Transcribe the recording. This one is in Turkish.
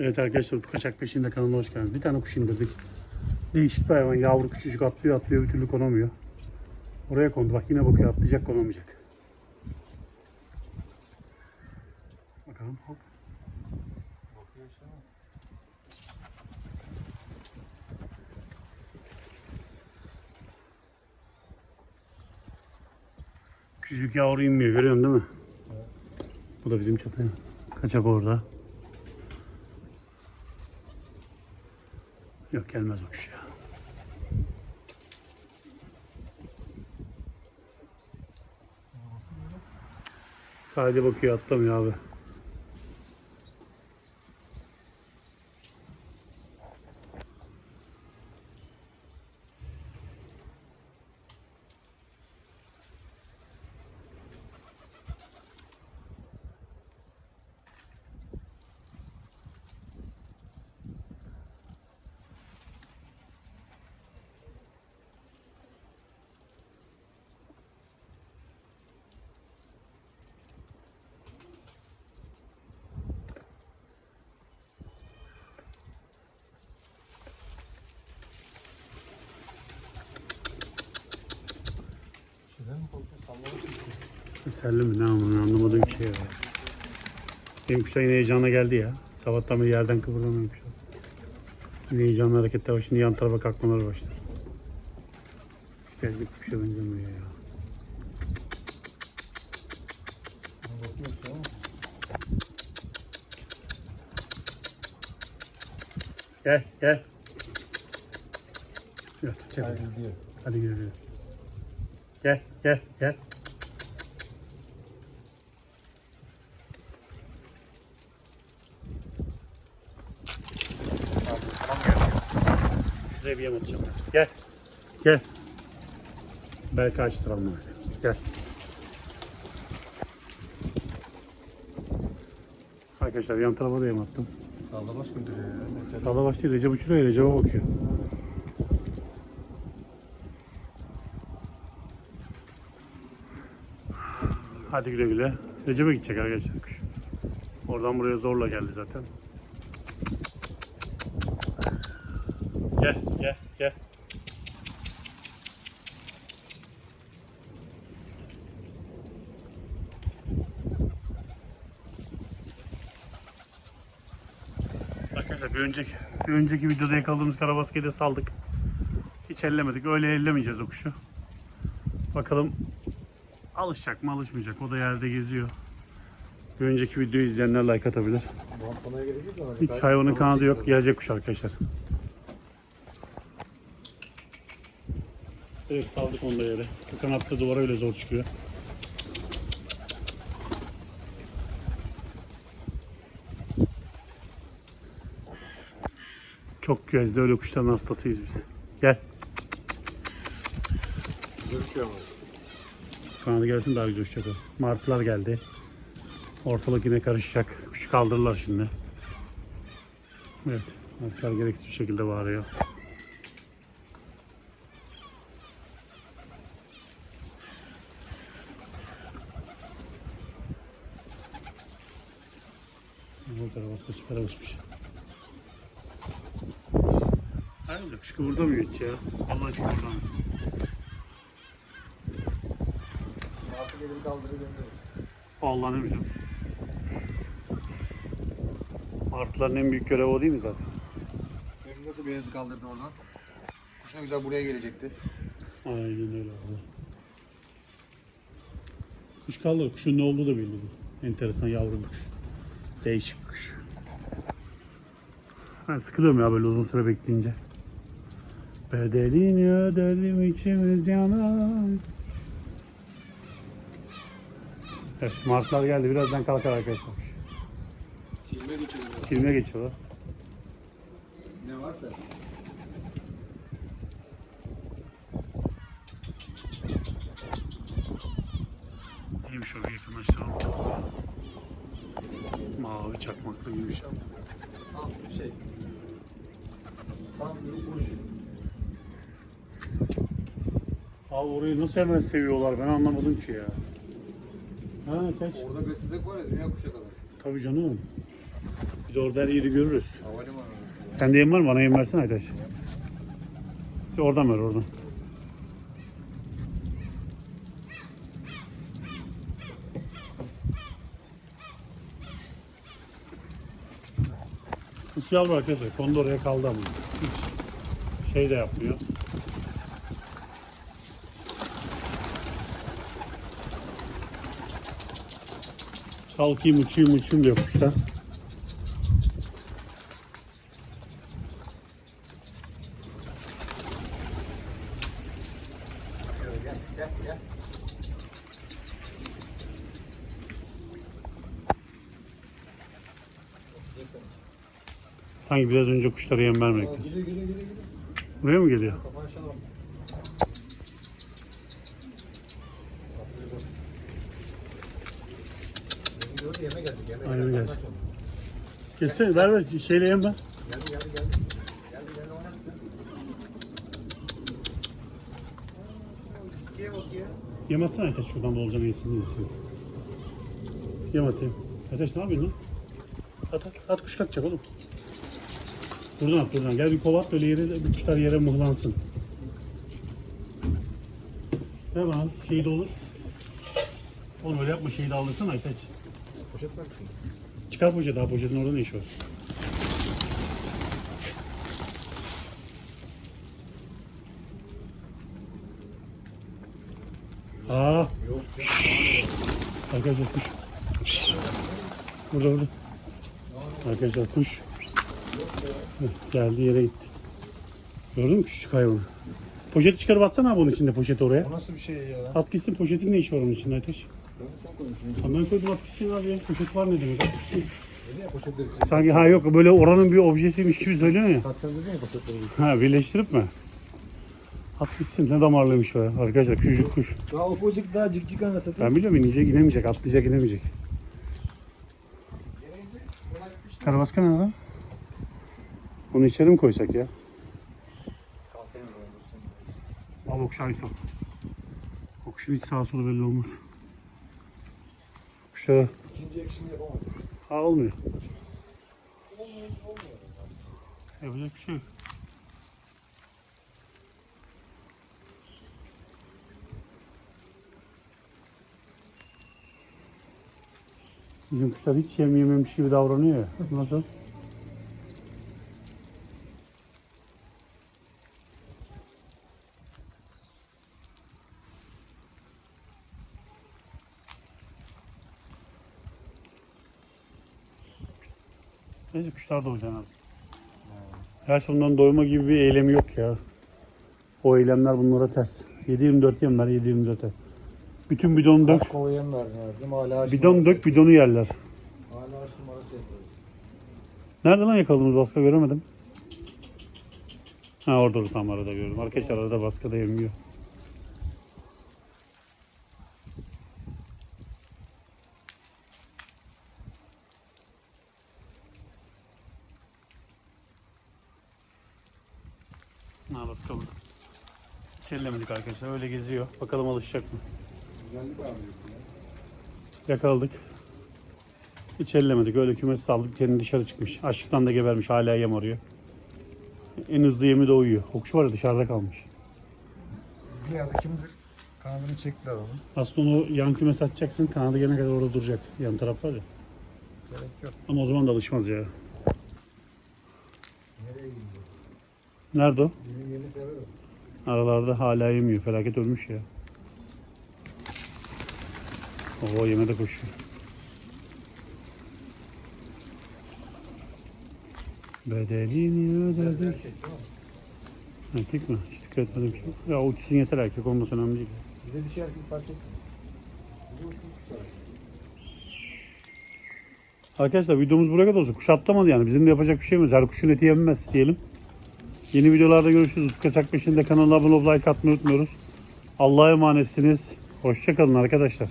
Evet arkadaşlar kaçak peşinde kanalına hoş geldiniz. Bir tane kuş indirdik. Değişik bir hayvan. Yavru küçücük atlıyor atlıyor bir türlü konamıyor. Oraya kondu. Bak yine bakıyor atlayacak konamayacak. Bakalım hop. Küçük yavru inmiyor görüyorsun değil mi? Bu da bizim çatıya. Kaçak orada. Yok gelmez o kuş ya. Sadece bakıyor atlamıyor abi. Teselli mi ne anlamı anlamadığım bir şey ya. Benim kuşlar yine heyecana geldi ya. Sabahtan beri yerden kıpırdamıyor kuşlar. Yine heyecanlı hareketler var. Şimdi yan tarafa kalkmaları başlar. Hiç geldik kuşa benzemiyor ya. Gel gel. Yok, çek. Hadi gidelim. Gel gel gel. Bir yem atacağım. Gel. Gel. Belki açtıralım öyle. Gel. Arkadaşlar yan tarafa da yem attım. Sağda baş gönderiyor ya. Sağda başlıyor. Recep uçuruyor. Recep'e bakıyor. Hadi güle güle. Recep'e gidecek arkadaşlar. Oradan buraya zorla geldi zaten. Gel gel gel. Arkadaşlar bir önceki, bir önceki videoda yakaladığımız karabaskeyi de saldık. Hiç ellemedik. Öyle ellemeyeceğiz o kuşu. Bakalım alışacak mı alışmayacak. O da yerde geziyor. Bir önceki videoyu izleyenler like atabilir. Hiç hayvanın kanadı yok. Gelecek kuş arkadaşlar. Evet saldık onu da yere. Bu kanatta duvara öyle zor çıkıyor. Çok gözde öyle kuşların hastasıyız biz. Gel. Görüşüyor ama. Kanadı gelsin daha güzel uçacak o. Martılar geldi. Ortalık yine karışacak. Kuş kaldırırlar şimdi. Evet. Martılar gereksiz bir şekilde bağırıyor. Bu tarafa süper alışmış. Hayır kuş kıvırdamıyor hiç ya. Vallahi hiç kıvırdamıyor. Altı geliri kaldırır gönderiyor. Vallahi ne bileyim. Martıların en büyük görevi o değil mi zaten? Benim nasıl beyazı kaldırdı oradan? Kuş ne güzel buraya gelecekti. Aynen öyle abi. Kuş kaldı. Kuşun ne olduğu da belli değil. Enteresan yavru bir kuş. Değişik kuş. Ben sıkılıyorum ya böyle uzun süre bekleyince. Bedelini ödedim içimiz yanar. Evet martlar geldi. Birazdan kalkar arkadaşlar. Silme geçelim. Silme geçiyorlar. Ne varsa. Neymiş o yakınlaştıralım. Mavi çakmaklı gibi bir şey. Saf bir şey. Saf bir kuş. Abi orayı nasıl hemen seviyorlar ben anlamadım ki ya. Ha kaç? Orada beslesek var ya dünya kuşa kadar. Tabii canım. Biz orada her yeri görürüz. Havalimanı. Sende yem var mı? Bana yem versene arkadaş. Bir Oradan ver oradan. Kuş yavru arkadaşlar. Kondu oraya kaldı ama. Hiç şey de yapmıyor. Kalkayım uçayım uçayım diyor kuşlar. Sanki biraz önce kuşlara yem vermekte. Aa, Geliyor geliyor geliyor. Buraya mı geliyor? Kafanı aşağı al. Beni gördü yeme geldi. Yeme Aynen geldi. Geçsene ver ver şeyle yem ver. Geldi geldi geldi. Geldi geldi oynadı. Ciddiye bak ya. Yem atsana Aytaç şuradan bolca yesin yesin. Yem atayım. Aytaç ne yapıyorsun lan? At at, at kuş kaçacak oğlum. Buradan at buradan. Gel bir kova at böyle yere, bir kuşlar yere mıhlansın. Bana şeyi de olur. Oğlum öyle yapma şeyi de alırsana Aytaç. Poşet bir şey. Çıkar poşeti daha poşetin orada ne iş var? Aa, arkadaşlar kuş. Burada burada. Arkadaşlar kuş. Heh, Geldi yere gitti. Gördün mü küçük hayvanı? Poşeti çıkarıp atsana abi onun içinde poşeti oraya. O nasıl bir şey ya? At gitsin poşetin ne işi var onun içinde Ateş? Ben koydum at gitsin abi ya. Poşet var ne demek at gitsin. Sanki ha yok böyle oranın bir objesiymiş gibi söylüyor ya. Dedin ya poşetleri. Ha birleştirip mi? At gitsin ne damarlıymış o ya. Arkadaşlar küçücük kuş. Daha ufacık daha cik cik anasını. Ben biliyorum inecek inemeyecek atlayacak inemeyecek. Karabaskan nerede? Bunu içeri mi koysak ya? Al okşay sok. O kuşun hiç sağa solu belli olmaz. Kuşlara İkinci ekşimi yapamadım. ha olmuyor. Yapacak bir şey yok. Bizim kuşlar hiç yem yememiş gibi davranıyor ya. Nasıl? Neyse kuşlar da olacaksın az. Her sonundan doyma gibi bir eylemi yok ya. O eylemler bunlara ters. 7-24 yemler 7-24 'e. Bütün bidonu dök. Kova yem verdim hala numarası dök bidonu yerler. Hala aç numarası yapıyor. Nerede lan yakaladığımız baska göremedim. Ha orada tam arada gördüm. Arkadaşlar arada baskada yemiyor. Ha baska burada. Hiç ellemedik arkadaşlar. Öyle geziyor. Bakalım alışacak mı? Güzellik ya. Yakaladık. Hiç ellemedik. Öyle kümes saldık. Kendi dışarı çıkmış. Açlıktan da gebermiş. Hala yem arıyor. En hızlı yemi de o yiyor. Okşu var ya dışarıda kalmış. Bir yerde kimdir? Kanadını çektiler onu. Aslında onu yan kümes atacaksın. Kanadı gelene kadar orada duracak. Yan taraf var ya. Gerek yok. Ama o zaman da alışmaz ya. Nereye gidiyor? Nerede o? Aralarda hala yemiyor. Felaket ölmüş ya. Oo yeme de koşuyor. Bedelini ödedik. Erkek değil mi? Hiç dikkat etmedim. Ya uçsun yeter erkek olması önemli değil. Bir de dişi erkek fark etmiyor. Arkadaşlar videomuz buraya kadar olsun. Kuş atlamadı yani. Bizim de yapacak bir şeyimiz. Her kuşun eti yenmez diyelim. Yeni videolarda görüşürüz. Kaçak peşinde kanala abone olup like atmayı unutmuyoruz. Allah'a emanetsiniz. Hoşçakalın arkadaşlar.